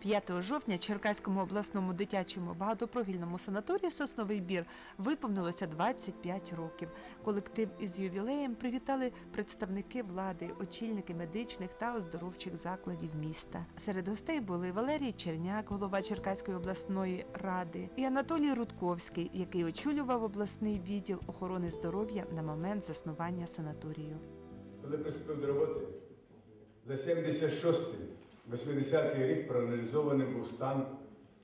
5 жовтня Черкаському обласному дитячому багатопрофільному санаторію Сосновий бір виповнилося 25 років. Колектив із ювілеєм привітали представники влади, очільники медичних та оздоровчих закладів міста. Серед гостей були Валерій Черняк, голова Черкаської обласної ради, і Анатолій Рудковський, який очолював обласний відділ охорони здоров'я на момент заснування санаторію. Коли приступив до роботи, за 76-80 рік проаналізований був стан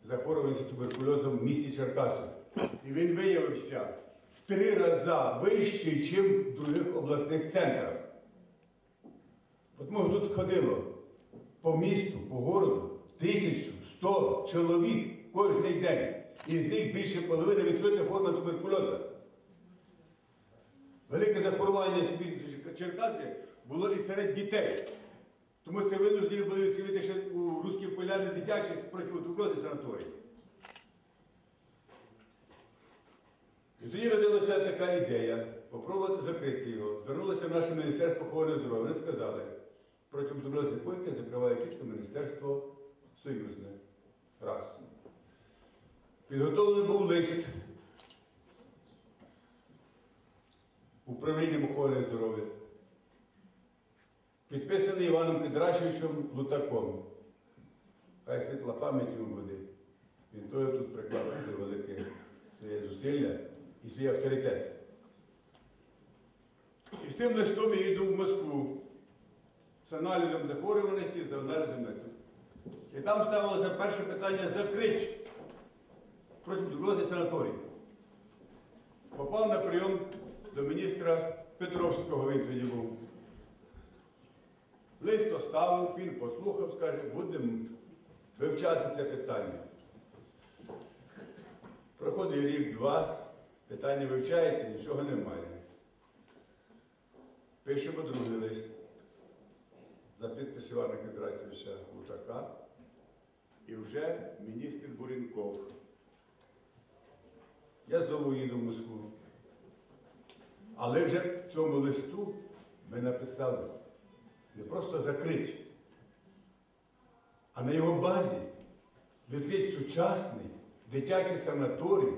захворюваності туберкульозом в місті Черкаси. І він виявився в три рази вищий, ніж в других обласних центрах. От ми тут ходило по місту, по городу, тисячу, сто чоловік кожен день. І з них більше половини відкрита форма туберкульозу. Велике захворювання Черкасі було і серед дітей. Тому це винуждені були відкрити ще у Руській Поляні дитячий протитуберкульозний санаторій. І тоді родилася така ідея попробувати закрити його. Звернулося в наше Міністерство охорони здоров'я. Вони сказали, протитуберкульозні койки закриває тільки Міністерство Союзне. Раз. Підготовлений був лист управлінням охорони здоров'я, підписаний Іваном Кедрашевичем Лутаком. Хай світла пам'ять йому буде. Він той тут приклав дуже велике своє зусилля і свій авторитет. І з тим листом я йду в Москву з аналізом захворюваності, з аналізом методу. І там ставилося перше питання закрити протитуберкульозний санаторій. Попав на прийом до міністра Петровського, він тоді був. Лист оставив, він послухав, скаже, будемо вивчати це питання. Проходить рік-два, питання вивчається, нічого немає. Пишемо другий лист за підпис Івана Кедратовича Лутака. І вже міністр Буренков. Я знову їду в Москву. Але вже в цьому листу ми написали не просто закрити, а на його базі відкрити сучасний дитячий санаторій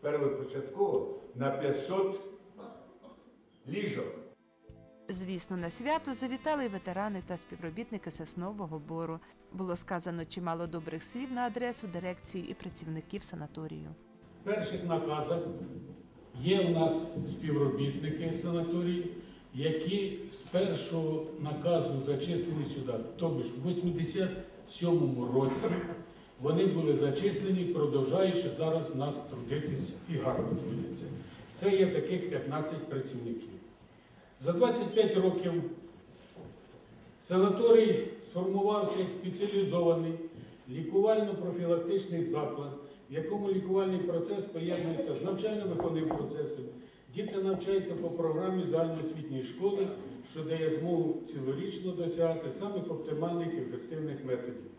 первопочатково на 500 ліжок. Звісно, на свято завітали й ветерани та співробітники соснового бору. Було сказано чимало добрих слів на адресу дирекції і працівників санаторію. В перших наказах є у нас співробітники санаторію, які з першого наказу зачислені сюди, тобто в 87-му році вони були зачислені, продовжуючи зараз нас трудитись і гарно трудяться. Це є таких 15 працівників. За 25 років санаторій сформувався як спеціалізований лікувально-профілактичний заклад, в якому лікувальний процес поєднується з навчально-виховним процесом. Діти навчаються по програмі загальноосвітньої школи, що дає змогу цілорічно досягати самих оптимальних ефективних методів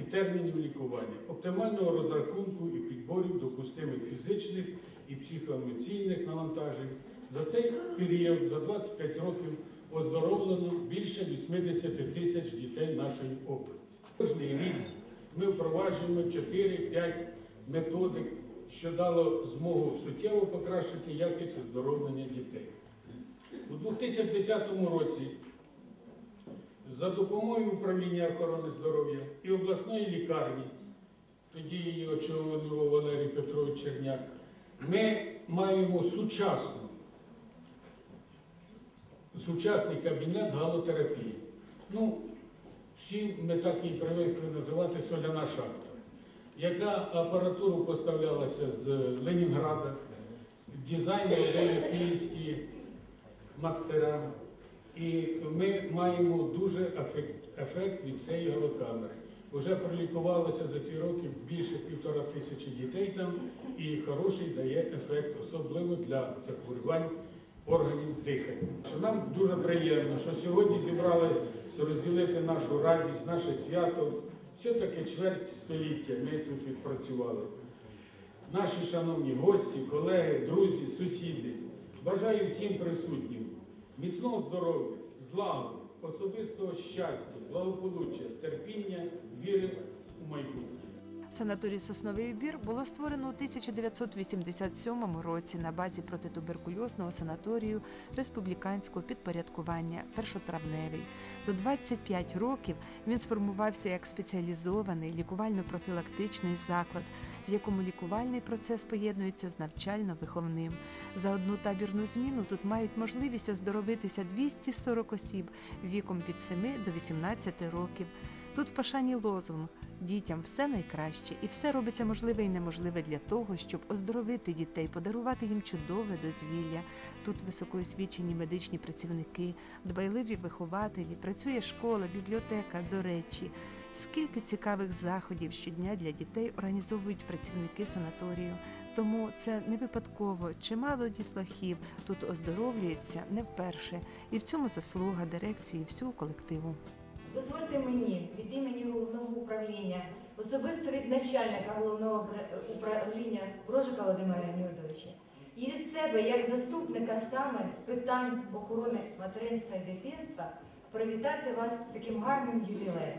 і термінів лікування, оптимального розрахунку і підборів допустимих фізичних і психоемоційних навантажень. За цей період, за 25 років, оздоровлено більше 80 тисяч дітей нашої області. Кожний рік ми впроваджуємо 4-5 методик, що дало змогу суттєво покращити якість оздоровлення дітей. У 2010 році за допомогою управління охорони здоров'я і обласної лікарні, тоді її очолював Валерій Петрович Черняк, ми маємо сучасну, сучасний кабінет галотерапії. Ну, всі ми так і привикли називати соляна шахта, яка апаратуру поставлялася з Ленінграда, дизайн робили київські мастера. І ми маємо дуже ефект, ефект від цієї галокамери. Вже пролікувалося за ці роки більше півтора тисячі дітей там, і хороший дає ефект, особливо для захворювань органів дихання. Нам дуже приємно, що сьогодні зібрали розділити нашу радість, наше свято. Все таке чверть століття ми тут відпрацювали. Наші шановні гості, колеги, друзі, сусіди, бажаю всім присутнім міцного здоров'я, злагоди, особистого щастя, благополуччя, терпіння, віри у майбутнє. Санаторій Сосновий Бір було створено у 1987 році на базі протитуберкульозного санаторію республіканського підпорядкування Першотравневий. За 25 років він сформувався як спеціалізований лікувально-профілактичний заклад, в якому лікувальний процес поєднується з навчально-виховним. За одну табірну зміну тут мають можливість оздоровитися 240 осіб віком від 7 до 18 років. Тут в пашані лозунг дітям все найкраще, і все робиться можливе і неможливе для того, щоб оздоровити дітей, подарувати їм чудове дозвілля. Тут високоосвічені медичні працівники, дбайливі вихователі, працює школа, бібліотека. До речі, скільки цікавих заходів щодня для дітей організовують працівники санаторію. Тому це не випадково. Чимало дітлахів тут оздоровлюється не вперше, і в цьому заслуга дирекції всього колективу. Дозвольте мені від імені головного управління, особисто від начальника головного управління Брожика Володимира Леонідовича, і від себе, як заступника саме з питань охорони материнства і дитинства, привітати вас таким гарним ювілеєм.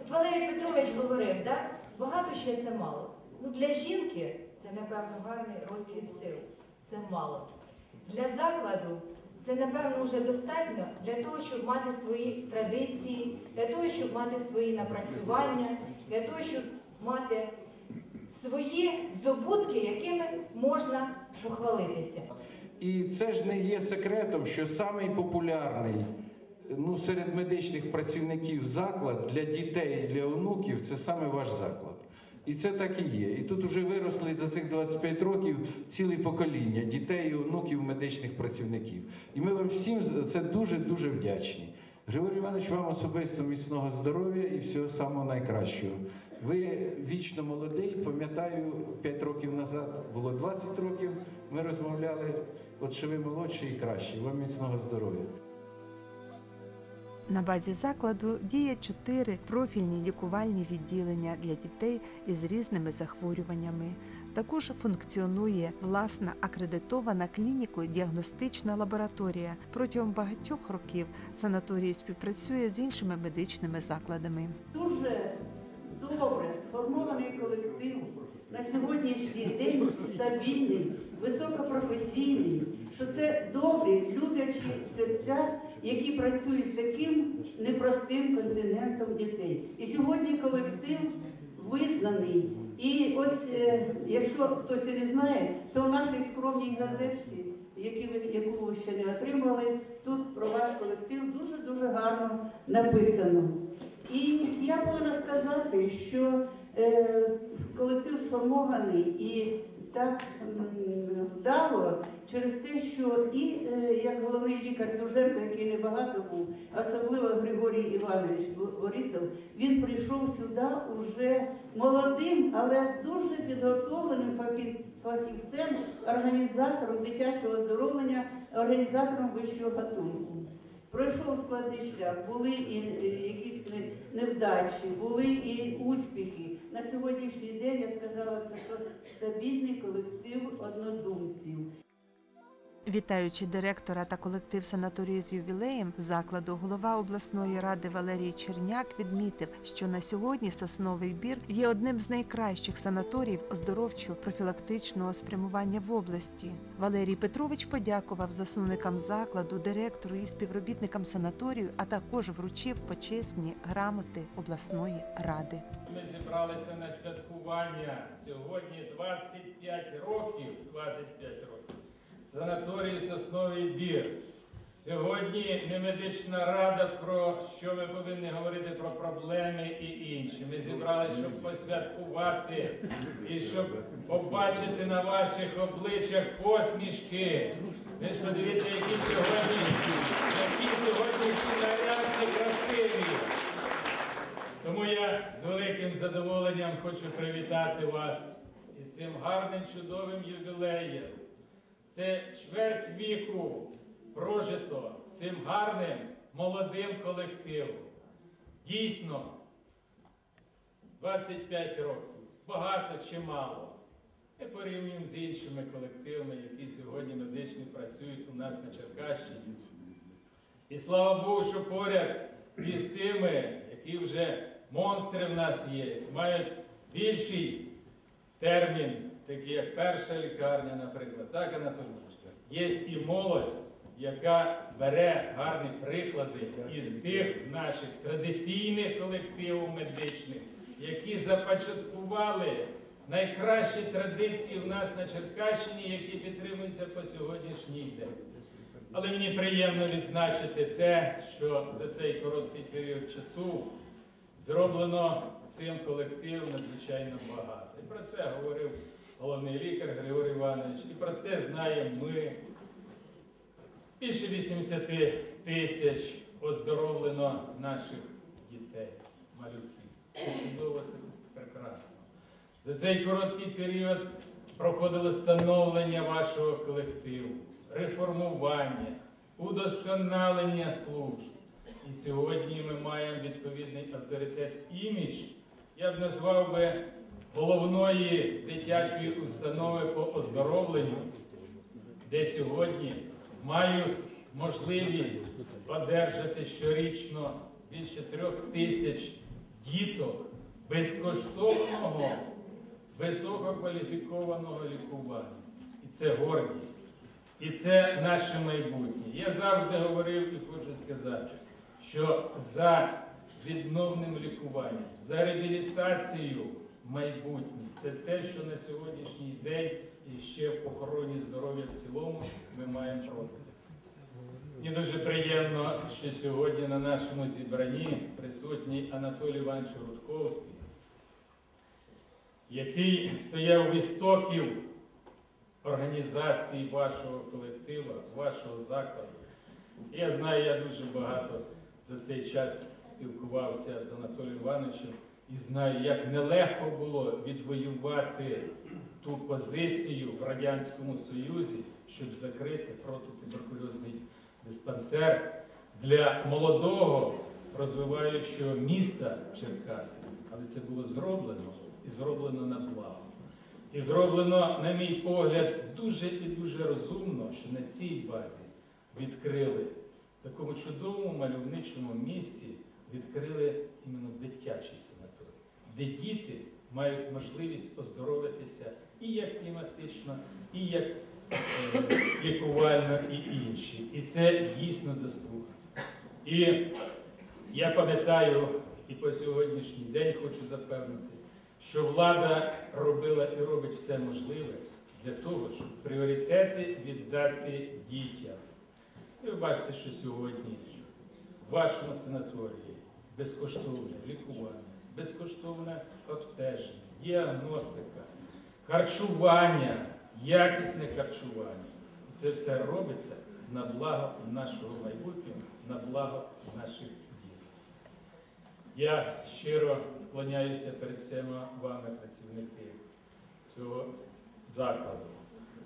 От Валерій Петрович говорив, да? багато ще це мало. Ну, для жінки це, напевно, гарний розквіт сил. Це мало. Для закладу це, напевно, вже достатньо для того, щоб мати свої традиції, для того, щоб мати свої напрацювання, для того, щоб мати свої здобутки, якими можна похвалитися. І це ж не є секретом, що самий популярний ну, серед медичних працівників заклад для дітей і для онуків це саме ваш заклад. І це так і є. І тут вже виросли за цих 25 років ціле покоління дітей і онуків медичних працівників. І ми вам всім за це дуже-дуже вдячні. Григорій Іванович, вам особисто міцного здоров'я і всього самого найкращого. Ви вічно молодий, пам'ятаю, 5 років назад було 20 років. Ми розмовляли, от що ви молодший і кращий. Вам міцного здоров'я. На базі закладу діє чотири профільні лікувальні відділення для дітей із різними захворюваннями. Також функціонує власна акредитована клініко-діагностична лабораторія. Протягом багатьох років санаторій співпрацює з іншими медичними закладами. дуже добре сформований колектив на сьогоднішній день стабільний, високопрофесійний, що це добрі, люблячі серця, які працюють з таким непростим континентом дітей. І сьогодні колектив визнаний. І ось, е, якщо хтось не знає, то в нашій скромній газетці, яку ви ще не отримали, тут про ваш колектив дуже-дуже гарно написано. І я повинна сказати, що е, колектив сформований і так вдало через те, що і е, як головний лікар Дуженко, який небагато був, особливо Григорій Іванович Борисов, він прийшов сюди уже молодим, але дуже підготовленим фахів- фахівцем, організатором дитячого оздоровлення, організатором вищого гатунку. Пройшов складний шлях, були і е, якісь невдачі, були і успіхи. На сьогоднішній день я сказала це, що стабільний колектив однодумців. Вітаючи директора та колектив санаторію з ювілеєм закладу, голова обласної ради Валерій Черняк відмітив, що на сьогодні сосновий бір є одним з найкращих санаторіїв оздоровчо-профілактичного спрямування в області. Валерій Петрович подякував засновникам закладу, директору і співробітникам санаторію, а також вручив почесні грамоти обласної ради. Ми зібралися на святкування сьогодні 25 років. 25 років. Санаторію Сосновий Бір. Сьогодні не медична рада, про що ми повинні говорити про проблеми і інші. Ми зібралися, щоб посвяткувати і щоб побачити на ваших обличчях посмішки. Ви ж подивіться, які сьогодні, які сьогодні всі нарядні, красиві. Тому я з великим задоволенням хочу привітати вас із цим гарним чудовим ювілеєм. Це чверть віку прожито цим гарним молодим колективом. Дійсно, 25 років. Багато чи мало. Ми порівнюємо з іншими колективами, які сьогодні медично працюють у нас на Черкащині. І слава Богу, що поряд із тими, які вже монстри в нас є, мають більший термін, такий як перша лікарня, наприклад. Так, Анатолій Іванович? Є і молодь, яка бере гарні приклади із тих наших традиційних колективів медичних, які започаткували найкращі традиції в нас на Черкащині, які підтримуються по сьогоднішній день. Але мені приємно відзначити те, що за цей короткий період часу зроблено цим колективом надзвичайно багато. І про це говорив головний лікар Григорій Іванович, і про це знаємо ми. Більше 80 тисяч оздоровлено наших дітей, малюків. Це чудово, це прекрасно. За цей короткий період проходило становлення вашого колективу, реформування, удосконалення служб. І сьогодні ми маємо відповідний авторитет імідж. Я б назвав би головної дитячої установи по оздоровленню, де сьогодні мають можливість одержати щорічно більше трьох тисяч діток безкоштовного, висококваліфікованого лікування. І це гордість. І це наше майбутнє. Я завжди говорив і хочу сказати, що за відновним лікуванням, за реабілітацією майбутнє це те, що на сьогоднішній день і ще в охороні здоров'я в цілому ми маємо робити. Мені дуже приємно, що сьогодні на нашому зібранні присутній Анатолій Іванович Рудковський, який стояв істоків організації вашого колектива, вашого закладу. Я знаю, я дуже багато за цей час спілкувався з Анатолієм Івановичем і знаю, як нелегко було відвоювати ту позицію в Радянському Союзі, щоб закрити протитуберкульозний диспансер для молодого розвиваючого міста Черкаси. Але це було зроблено і зроблено на благо. І зроблено, на мій погляд, дуже і дуже розумно, що на цій базі відкрили в такому чудовому мальовничому місці відкрили іменно дитячий санаторій, де діти мають можливість оздоровитися і як кліматично, і як е, лікувально, і інші. І це дійсно заслуга. І я пам'ятаю і по сьогоднішній день хочу запевнити, що влада робила і робить все можливе для того, щоб пріоритети віддати дітям. І ви бачите, що сьогодні в вашому санаторії безкоштовне лікування, безкоштовне обстеження, діагностика, харчування, якісне харчування. Це все робиться на благо нашого майбутнього, на благо наших дітей. Я щиро вклоняюся перед всіма вами, працівники цього закладу,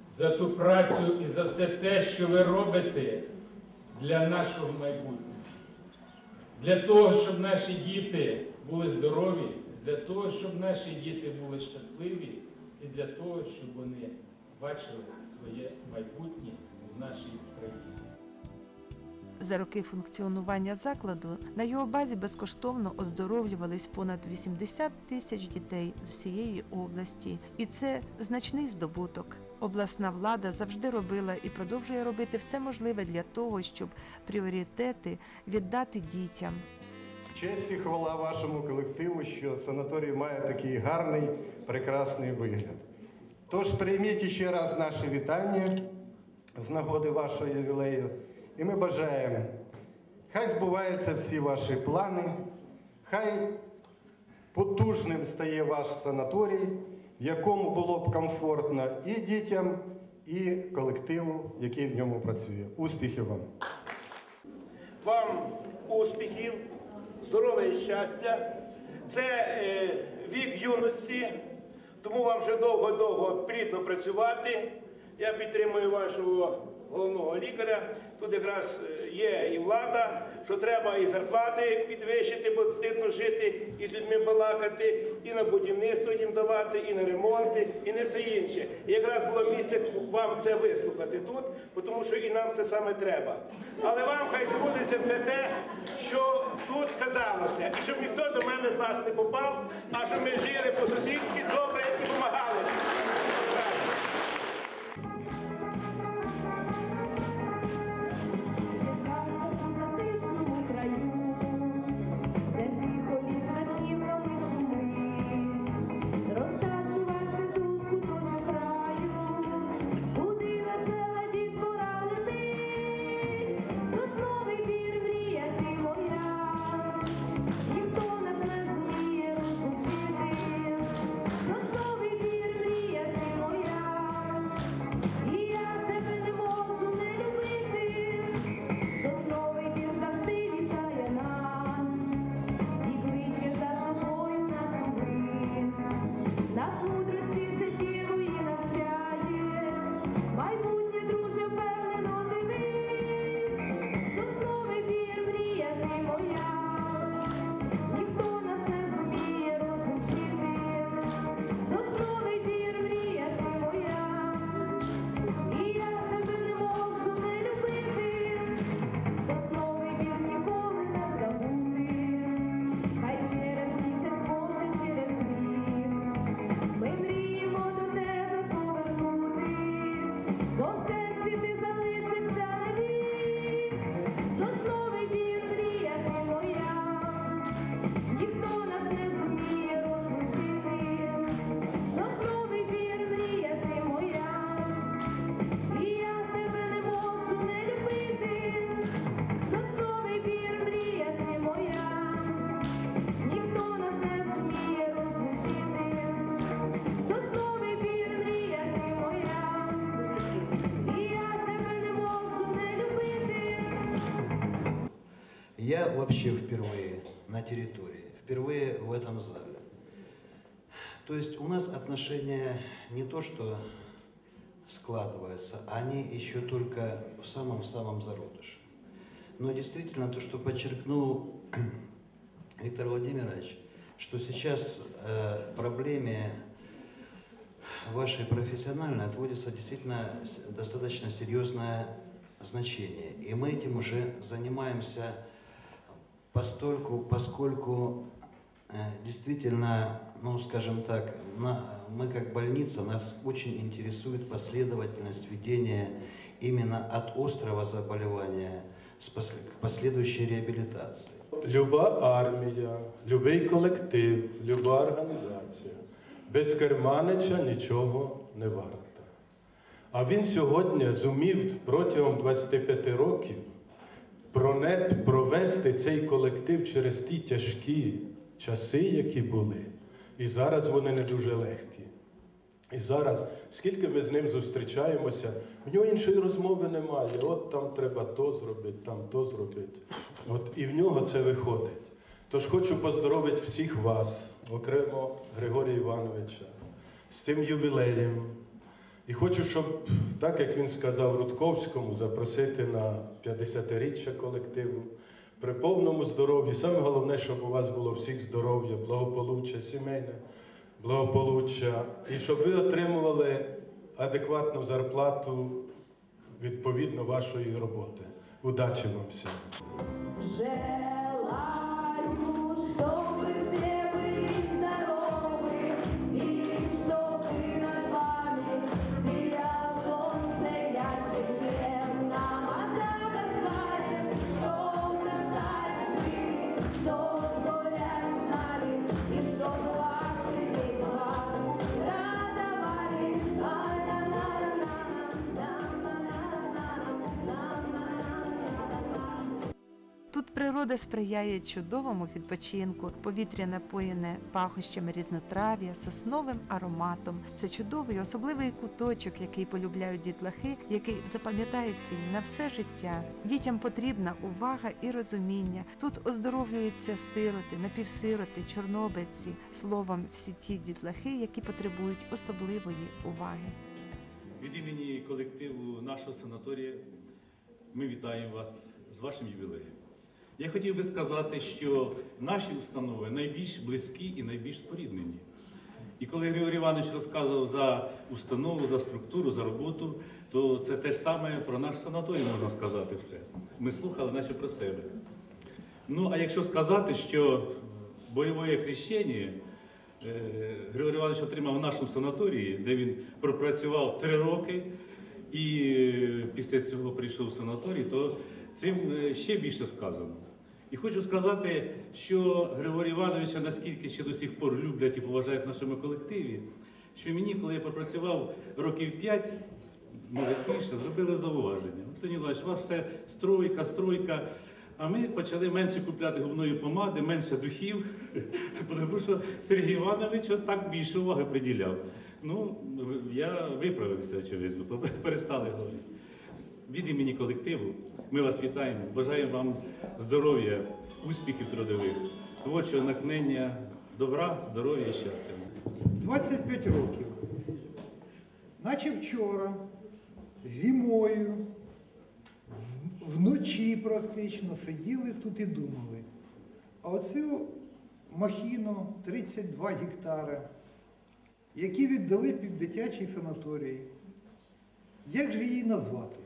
за ту працю і за все те, що ви робите для нашого майбутнього. Для того, щоб наші діти були здорові, для того, щоб наші діти були щасливі, і для того, щоб вони бачили своє майбутнє в нашій країні. За роки функціонування закладу на його базі безкоштовно оздоровлювались понад 80 тисяч дітей з усієї області, і це значний здобуток. Обласна влада завжди робила і продовжує робити все можливе для того, щоб пріоритети віддати дітям. Честь і хвала вашому колективу, що санаторій має такий гарний, прекрасний вигляд. Тож прийміть ще раз наше вітання з нагоди вашого ювілею. І ми бажаємо, хай збуваються всі ваші плани, хай потужним стає ваш санаторій, в якому було б комфортно і дітям, і колективу, який в ньому працює. Успіхів вам! Вам успіхів, здоров'я і щастя. Це е, вік юності, тому вам вже довго-довго плідно працювати. Я підтримую вашого головного лікаря. Тут якраз е, є і влада, що треба і зарплати підвищити, бо стидно жити, і з людьми балакати, і на будівництво їм давати, і на ремонти, і не все інше. І якраз було місце вам це вислухати тут, тому що і нам це саме треба. Але вам хай збудеться все те, що тут казалося, і щоб ніхто до мене з вас не попав, а щоб ми жили по-сусідськи добре і допомагали. Я вообще впервые на территории, впервые в этом зале. То есть у нас отношения не то, что складываются, они еще только в самом-самом зародыше. Но действительно, то, что подчеркнул Виктор Владимирович, что сейчас э, проблеме вашей профессиональной отводится действительно достаточно серьезное значение. И мы этим уже занимаемся постольку, поскольку э, действительно, ну, скажем так, на- мы как больница, нас очень интересует последовательность ведения именно от острого заболевания с пос- к последующей реабилитации. Люба армія, любий колектив, люба організація без керманича нічого не варта. А він сьогодні зумів протягом 25 років пронет, провести цей колектив через ті тяжкі часи, які були. І зараз вони не дуже легкі. І зараз, скільки ми з ним зустрічаємося, в нього іншої розмови немає. От там треба то зробити, там то зробити. От і в нього це виходить. Тож хочу поздоровити всіх вас, окремо Григорія Івановича, з цим ювілеєм. І хочу, щоб, так як він сказав Рудковському, запросити на 50-річчя колективу при повному здоров'ї. Саме головне, щоб у вас було всіх здоров'я, благополуччя, сімейне благополуччя, і щоб ви отримували адекватну зарплату відповідно вашої роботи. Удачі вам всім! Желаю, чтобы Тут природа сприяє чудовому відпочинку, повітря напоєне пахощами різнотрав'я, сосновим ароматом. Це чудовий особливий куточок, який полюбляють дітлахи, який запам'ятається їм на все життя. Дітям потрібна увага і розуміння. Тут оздоровлюються сироти, напівсироти, чорнобильці, словом, всі ті дітлахи, які потребують особливої уваги. Від імені колективу нашого санаторія ми вітаємо вас з вашим ювілеєм. Я хотів би сказати, що наші установи найбільш близькі і найбільш споріднені. І коли Григорій Іванович розказував за установу, за структуру, за роботу, то це те ж саме про наш санаторій можна сказати все. Ми слухали наче про себе. Ну, а якщо сказати, що бойове хрещення е, Григорій Іванович отримав в нашому санаторії, де він пропрацював три роки і е, після цього прийшов в санаторій, то цим е, ще більше сказано. І хочу сказати, що Григорія Івановича наскільки ще до сих пор люблять і поважають в нашому колективі, що мені, коли я попрацював років п'ять, може більше, зробили зауваження. Антоні Іванович, у вас все стройка, стройка. А ми почали менше купляти губної помади, менше духів, тому що Сергій Іванович так більше уваги приділяв. Ну, я виправився, очевидно, перестали говорити. Від імені колективу ми вас вітаємо, бажаємо вам здоров'я, успіхів трудових, творчого натхнення, добра, здоров'я і щастя. 25 років. Наче вчора, зимою, вночі практично сиділи тут і думали. А оцю махіну 32 гектари, які віддали під дитячий санаторій, як же її назвати?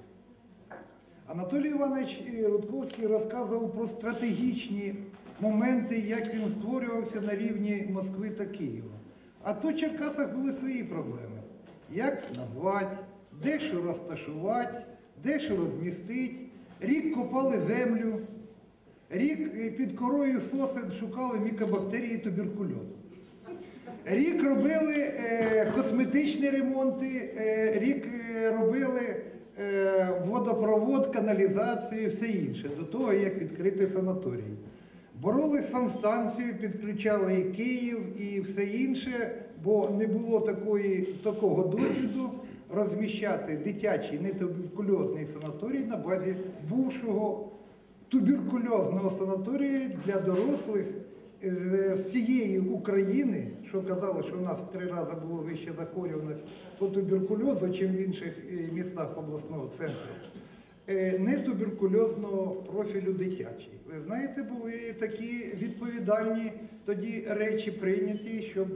Анатолій Іванович Рудковський розказував про стратегічні моменти, як він створювався на рівні Москви та Києва. А то в Черкасах були свої проблеми. Як назвати, де що розташувати, де що розмістити. Рік копали землю, рік е, під корою сосен шукали мікобактерії туберкульозу. Рік робили е, косметичні ремонти, е, рік робили каналізацію і все інше, до того, як відкрити санаторій. Боролись з санстанцією, підключали і Київ, і все інше, бо не було такої, такого досвіду розміщати дитячий нетуберкульозний санаторій на базі бувшого туберкульозного санаторію для дорослих е, з цієї України, що казали, що у нас в три рази було вища захворюваність по туберкульозу, чим в інших е, містах обласного центру, е, не туберкульозного профілю дитячий. Ви знаєте, були такі відповідальні тоді речі прийняті, щоб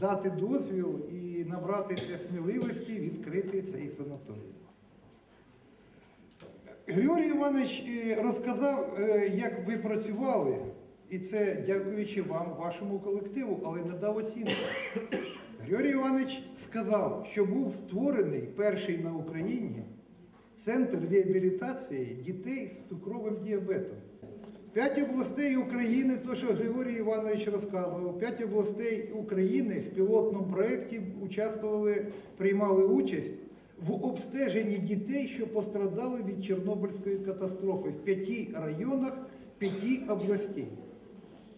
дати дозвіл і набратися сміливості відкрити цей санаторій. Григорій Іванович е, розказав, е, як ви працювали, і це дякуючи вам, вашому колективу, але не дав оцінку. Григорій Іванович сказав, що був створений перший на Україні центр реабілітації дітей з цукровим діабетом. П'ять областей України, то що Григорій Іванович розказував, п'ять областей України в пілотному проєкті участвували, приймали участь в обстеженні дітей, що пострадали від Чорнобильської катастрофи в п'яти районах, п'яти областей.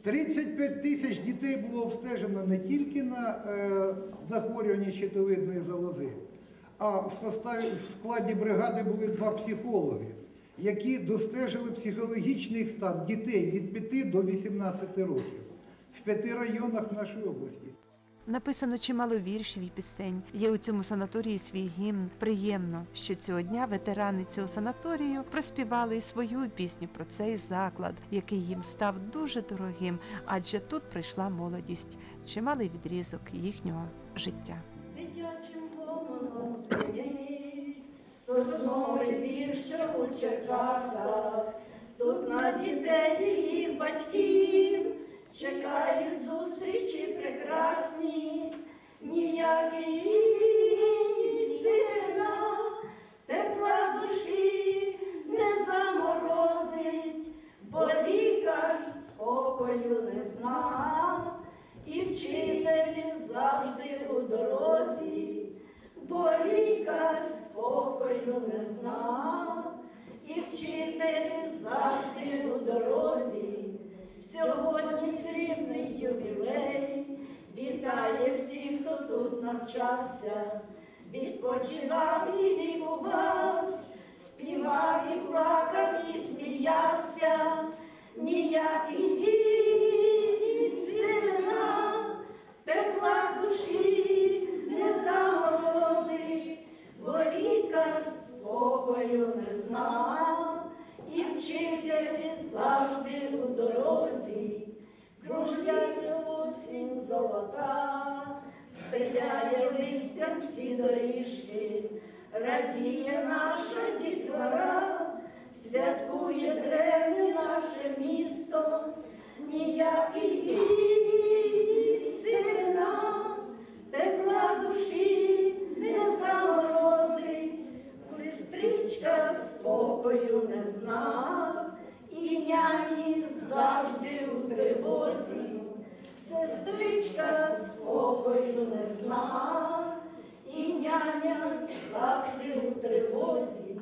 35 тисяч дітей було обстежено не тільки на е, захворювання щитовидної залози, а в, составі, в складі бригади були два психологи, які достежили психологічний стан дітей від 5 до 18 років в п'яти районах нашої області. Написано чимало віршів і пісень. Є у цьому санаторії свій гімн. Приємно, що цього дня ветерани цього санаторію проспівали свою пісню про цей заклад, який їм став дуже дорогим, адже тут прийшла молодість, чималий відрізок їхнього життя. Гомоном звенить сосновий бір, що у Черкасах. Тут на дітей і їх батьків чекають зустрічі прекрасні, ніякий сина, тепла душі не заморозить, бо лікар спокою не знав. І вчитель завжди у дорозі, бо лікар не знав, і вчитель завжди у дорозі. Сьогодні срібний ювілей. Вітає всіх, хто тут навчався, відпочивав і лікувався, співав і плакав, і сміявся, ніякий сина, тепла душі не заморозить, бо спокою не знав, і вчителі завжди у дорозі, кружлять осінь золота, стеляє листям всі доріжки, радіє наша дітвора, святкує древнє наше місто, ніякий. Спокою не зна, і няні завжди у тривозі, сестричка спокою не зна, і няня завжди у тривозі.